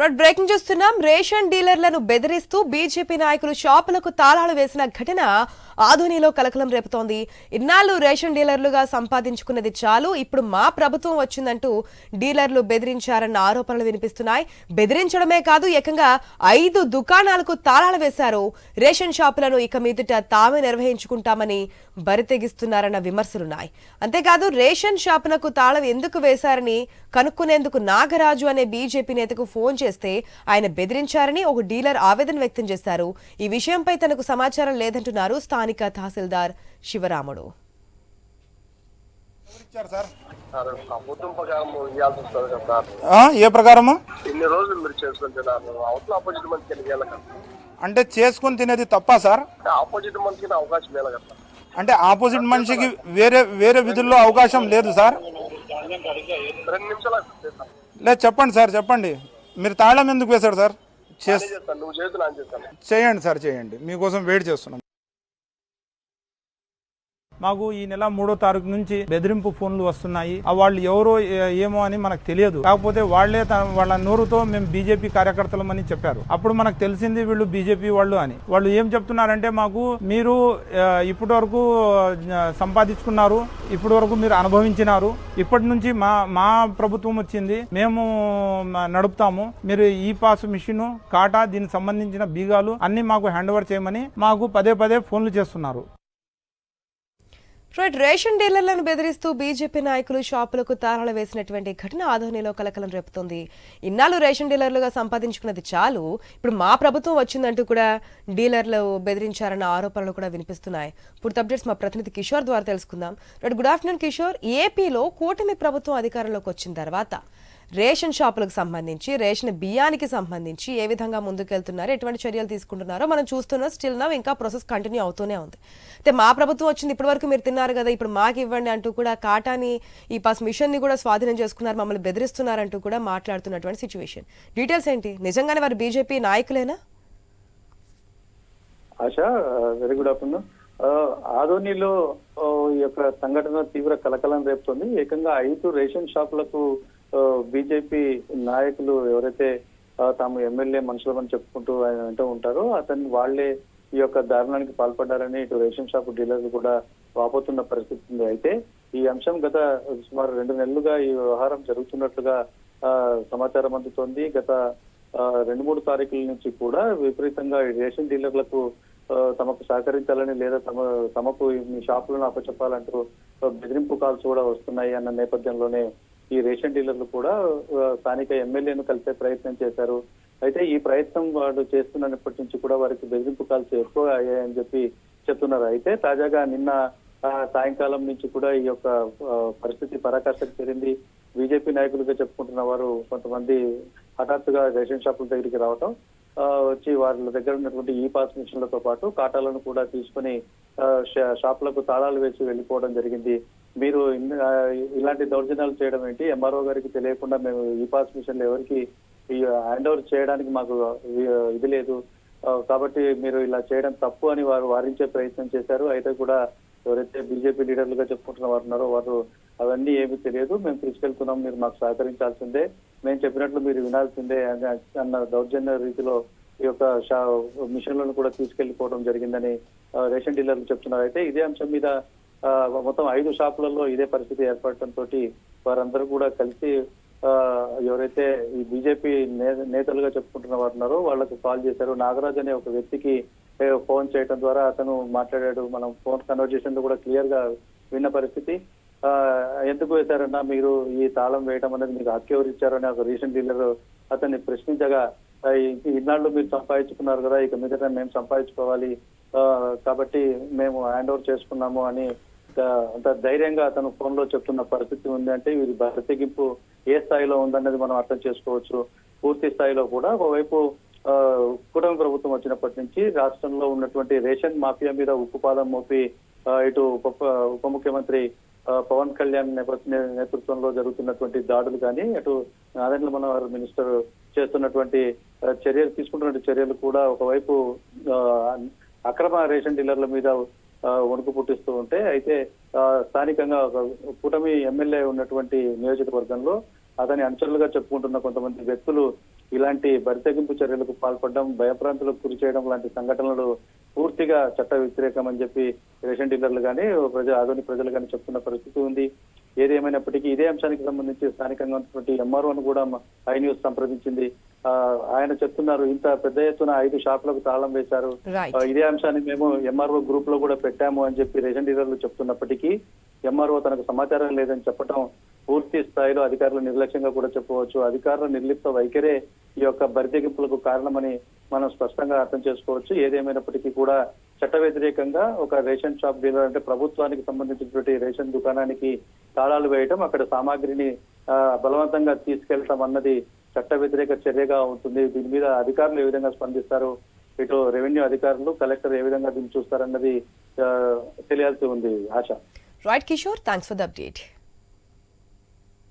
Right breaking చూస్తున్నాం. Ration డీలర్లను బెదిరిస్తూ బీజేపీ నాయకులు షాపులకు తాళాలు వేసిన ఘటన ఆధునిలో కలకలం రేపుతోంది. ఇన్నాళ్ళు రేషన్ డీలర్లుగా సంపాదించుకున్నది చాలు. ఇప్పుడు మా ప్రభుత్వం వచ్చిందంటూ డీలర్లు బెదిరించారన్న ఆరోపణలు వినిపిస్తున్నాయి. బెదిరించడమే కాదు ఏకంగా ఐదు దుకాణాలకు తాళాలు వేశారు. రేషన్ షాపులను ఇక మీదట తామే నిర్వహించుకుంటామని బరితెగిస్తున్నారన్న విమర్శలున్నాయి. అంతేకాదు రేషన్ షాపులకు తాళం ఎందుకు వేశారని కనుక్కునేందుకు నాగరాజు అనే బీజేపీ నేతకు ఫోన్ చేస్తే ఆయన బెదిరించారని ఒక డీలర్ ఆవేదన వ్యక్తం చేశారు. ఈ విషయంపై తనకు సమాచారం లేదంటున్నారు స్థానిక తహసీల్దార్ శివరాముడు. ఏ ప్రకారము? ఇన్ని రోజులు మీరు చేసుకుంటున్నారు అవతల ఆపోజిట్ మనిషికి వెళ్ళాలి కదా అంటే చేసుకొని తినేది తప్ప సార్? అంటే ఆపోజిట్ మనిషికి అవకాశం లేదు అంటే ఆపోజిట్ మనిషికి వేరే వేరే విధుల్లో అవకాశం లేదు సార్? రెండు నిమిషాలు అవుతుంది సార్. లేదు చెప్పండి సార్ చెప్పండి. మీరు తాళం ఎందుకు వేశారు సార్? నువ్వు చేస్తాను. చేయండి సార్ చేయండి. మీకోసం వెయిట్ చేస్తున్నాం. మాకు ఈ నెల మూడో తారీఖు నుంచి బెదిరింపు ఫోన్లు వస్తున్నాయి. ఆ వాళ్ళు ఎవరో ఏమో అని మనకు తెలియదు. కాకపోతే వాళ్ళే తన- వాళ్ళ నోరుతో మేము బీజేపీ కార్యకర్తలమని చెప్పారు. అప్పుడు మనకు తెలిసింది వీళ్ళు బీజేపీ వాళ్ళు అని. వాళ్ళు ఏం చెప్తున్నారంటే మాకు మీరు ఇప్పటి వరకు సంపాదించుకున్నారు. ఇప్పటి వరకు మీరు అనుభవించినారు. ఇప్పటి నుంచి మా మా ప్రభుత్వం వచ్చింది. మేము నడుపుతాము. మీరు ఈ పాస్ మిషన్ కాటా దీనికి సంబంధించిన బీగాలు అన్ని మాకు హ్యాండ్ ఓవర్ చేయమని మాకు పదే పదే ఫోన్లు చేస్తున్నారు. రైట్ రేషన్ డీలర్లను బెదిరిస్తూ బీజేపీ నాయకులు షాపులకు తాళాలు వేసినటువంటి ఘటన ఆధోనిలో కలకలం రేపుతుంది. ఇన్నాళ్ళు రేషన్ డీలర్లుగా సంపాదించుకున్నది చాలు. ఇప్పుడు మా ప్రభుత్వం వచ్చిందంటూ కూడా డీలర్లు బెదిరించారన్న ఆరోపణలు కూడా వినిపిస్తున్నాయి. పూర్తి అప్డేట్స్ మా ప్రతినిధి కిషోర్ ద్వారా తెలుసుకుందాం. Right good afternoon Kishore. ఏపీలో కూటమి ప్రభుత్వం అధికారంలోకి వచ్చిన తర్వాత రేషన్ షాపులకు సంబంధించి రేషన్ బియ్యానికి సంబంధించి ఏ విధంగా ముందుకెళ్తున్నారు ఎటువంటి చర్యలు తీసుకుంటున్నారో మనం చూస్తున్నాం. స్టిల్ నా ఇంకా ప్రాసెస్ కంటిన్యూ అవుతూనే ఉంది. అయితే మా ప్రభుత్వం వచ్చింది ఇప్పటి వరకు మీరు తిన్నారు కదా ఇప్పుడు మాకు ఇవ్వండి అంటూ కూడా కాటాని ఈ పాస్ మిషన్ని కూడా స్వాధీనం చేసుకున్నారు మమ్మల్ని బెదిరిస్తున్నారంటూ కూడా మాట్లాడుతున్నటువంటి సిచ్యువేషన్ డీటెయిల్స్ ఏంటి? నిజంగానే వారు బీజేపీ నాయకులేనా? ఆశ వెరీ గుడ్ ఆఫ్టర్నూన్ ఆదోనిలో ఈ యొక్క సంఘటన తీవ్ర కలకలం రేపుతోంది. ఏకంగా ఐదు రేషన్ షాపులకు బీజేపీ నాయకులు ఎవరైతే తాము ఎమ్మెల్యే మనుషులమని చెప్పుకుంటూ ఆయన అంటూ ఉంటారో అతన్ని వాళ్ళే ఈ యొక్క దారుణానికి పాల్పడ్డారని ఇటు రేషన్ షాప్ డీలర్లు కూడా వాపోతున్న పరిస్థితి ఉంది. అయితే ఈ అంశం గత సుమారు రెండు నెలలుగా ఈ వ్యవహారం జరుగుతున్నట్లుగా ఆ, సమాచారం అందుతోంది. గత రెండు మూడు తారీఖుల నుంచి కూడా విపరీతంగా ఈ రేషన్ డీలర్లకు తమకు సహకరించాలని లేదా తమ తమకు మీ షాపులను అప్పచెప్పాలంటూ బెదిరింపు కాల్స్ కూడా వస్తున్నాయి అన్న నేపథ్యంలోనే ఈ రేషన్ డీలర్లు కూడా స్థానిక ఎమ్మెల్యేను కలిసే ప్రయత్నం చేశారు. అయితే ఈ ప్రయత్నం వాడు చేస్తున్నప్పటి నుంచి కూడా వారికి బెదిరింపు కాల్స్ ఎక్కువ అయ్యాయని చెప్పి చెప్తున్నారు. అయితే తాజాగా నిన్న సాయంకాలం నుంచి కూడా ఈ యొక్క పరిస్థితి పరాకాష్ఠకు చేరింది. బీజేపీ నాయకులుగా చెప్పుకుంటున్న వారు కొంతమంది హఠాత్తుగా రేషన్ షాపుల దగ్గరికి రావటం వచ్చి వాళ్ళ దగ్గర ఉన్నటువంటి ఈ పాస్ మిషన్లతో పాటు కాటాలను కూడా తీసుకుని షా- షాపులకు తాళాలు వేసి వెళ్ళిపోవడం జరిగింది. మీరు ఇలాంటి దౌర్జన్యాలు చేయడం ఏంటి? ఎంఆర్ఓ గారికి తెలియకుండా మేము ఈ పాస్ మిషన్లు ఎవరికి ఈ హ్యాండ్ ఓవర్ చేయడానికి మాకు ఇది లేదు. కాబట్టి మీరు ఇలా చేయడం తప్పు అని వారు వారించే ప్రయత్నం చేశారు. అయితే కూడా ఎవరైతే బీజేపీ లీడర్లుగా చెప్పుకుంటున్న వారు ఉన్నారో వారు అవన్నీ ఏమీ తెలియదు. మేము తీసుకెళ్తున్నాం మీరు మాకు సహకరించాల్సిందే. మేము చెప్పినట్లు మీరు వినాల్సిందే అని- అన్న దౌర్జన్య రీతిలో ఈ యొక్క షా మిషన్లను కూడా తీసుకెళ్ళిపోవడం జరిగిందని రేషన్ డీలర్లు చెప్తున్నారు. అయితే ఇదే అంశం మీద మొత్తం ఐదు షాపులలో ఇదే పరిస్థితి ఏర్పడటంతో వారందరూ కూడా కలిసి ఆ, ఎవరైతే ఈ బీజేపీ నే- నేతలుగా చెప్పుకుంటున్న వారు ఉన్నారో వాళ్ళకు కాల్ చేశారు. నాగరాజ్ అనే ఒక వ్యక్తికి ఫోన్ చేయడం ద్వారా అతను మాట్లాడాడు. మనం ఫోన్ కన్వర్జేషన్ కూడా క్లియర్గా విన్న పరిస్థితి. ఆ, ఎందుకు వేశారన్నా మీరు ఈ తాళం వేయడం అనేది మీకు హక్కు ఎవరు ఇచ్చారని ఒక రీసెంట్ డీలర్ అతన్ని ప్రశ్నించగా ఇన్నాళ్ళు మీరు సంపాదించుకున్నారు కదా ఇక మీదట మేము సంపాదించుకోవాలి. కాబట్టి మేము హ్యాండ్ ఓవర్ చేసుకున్నాము అని అంత ధైర్యంగా అతను ఫోన్లో చెప్తున్న పరిస్థితి ఉంది అంటే ఇది బతికింపు ఏ స్థాయిలో ఉందన్నది మనం అర్థం చేసుకోవచ్చు. పూర్తి స్థాయిలో కూడా ఒకవైపు కూటమి ప్రభుత్వం వచ్చినప్పటి నుంచి రాష్ట్రంలో ఉన్నటువంటి రేషన్ మాఫియా మీద ఉక్కుపాదం మోపి ఇటు ఉప ఉప ముఖ్యమంత్రి పవన్ కళ్యాణ్ నేపథ్య నేతృత్వంలో జరుగుతున్నటువంటి దాడులు కానీ అటు నారాయణ మనోహర్ మినిస్టర్ చేస్తున్నటువంటి చర్యలు తీసుకుంటున్న చర్యలు కూడా ఒకవైపు అక్రమ రేషన్ డీలర్ల మీద వణుకు పుట్టిస్తూ ఉంటే అయితే స్థానికంగా ఒక కూటమి ఎమ్మెల్యే ఉన్నటువంటి నియోజకవర్గంలో అతని అనుచరులుగా చెప్పుకుంటున్న కొంతమంది వ్యక్తులు ఇలాంటి బరితెగింపు చర్యలకు పాల్పడడం భయప్రాంతులకు గురి చేయడం లాంటి సంఘటనలు పూర్తిగా చట్ట వ్యతిరేకం అని చెప్పి రేషన్ డీలర్లు కానీ ప్రజ ఆధునిక ప్రజలు కానీ చెప్తున్న పరిస్థితి ఉంది. ఏది ఏమైనప్పటికీ ఇదే అంశానికి సంబంధించి స్థానికంగా ఉన్నటువంటి ఎంఆర్ఓను కూడా ఐ న్యూస్ సంప్రదించింది. ఆయన చెప్తున్నారు ఇంత పెద్ద ఎత్తున ఐదు షాపులకు తాళం వేశారు. ఇదే అంశాన్ని మేము ఎంఆర్ఓ గ్రూప్లో కూడా పెట్టాము అని చెప్పి రేషన్ డీలర్లు చెప్తున్నప్పటికీ ఎంఆర్ఓ తనకు సమాచారం లేదని చెప్పడం పూర్తి స్థాయిలో అధికారులు నిర్లక్ష్యంగా కూడా చెప్పవచ్చు అధికారుల నిర్లిప్త వైఖరే ఈ యొక్క బరితెగింపులకు కారణమని మనం స్పష్టంగా అర్థం చేసుకోవచ్చు. ఏదేమైనప్పటికీ కూడా చట్ట వ్యతిరేకంగా ఒక రేషన్ షాప్ డీలర్ అంటే ప్రభుత్వానికి సంబంధించినటువంటి రేషన్ దుకాణానికి తాళాలు వేయటం అక్కడ సామాగ్రిని బలవంతంగా తీసుకెళ్ళటం అన్నది చట్ట వ్యతిరేక చర్యగా ఉంటుంది. దీని మీద అధికారులు ఏ విధంగా స్పందిస్తారు? ఇటు రెవెన్యూ అధికారులు కలెక్టర్ ఏ విధంగా దీన్ని చూస్తారన్నది తెలియాల్సి ఉంది. Asha. Right Kishore thanks for the update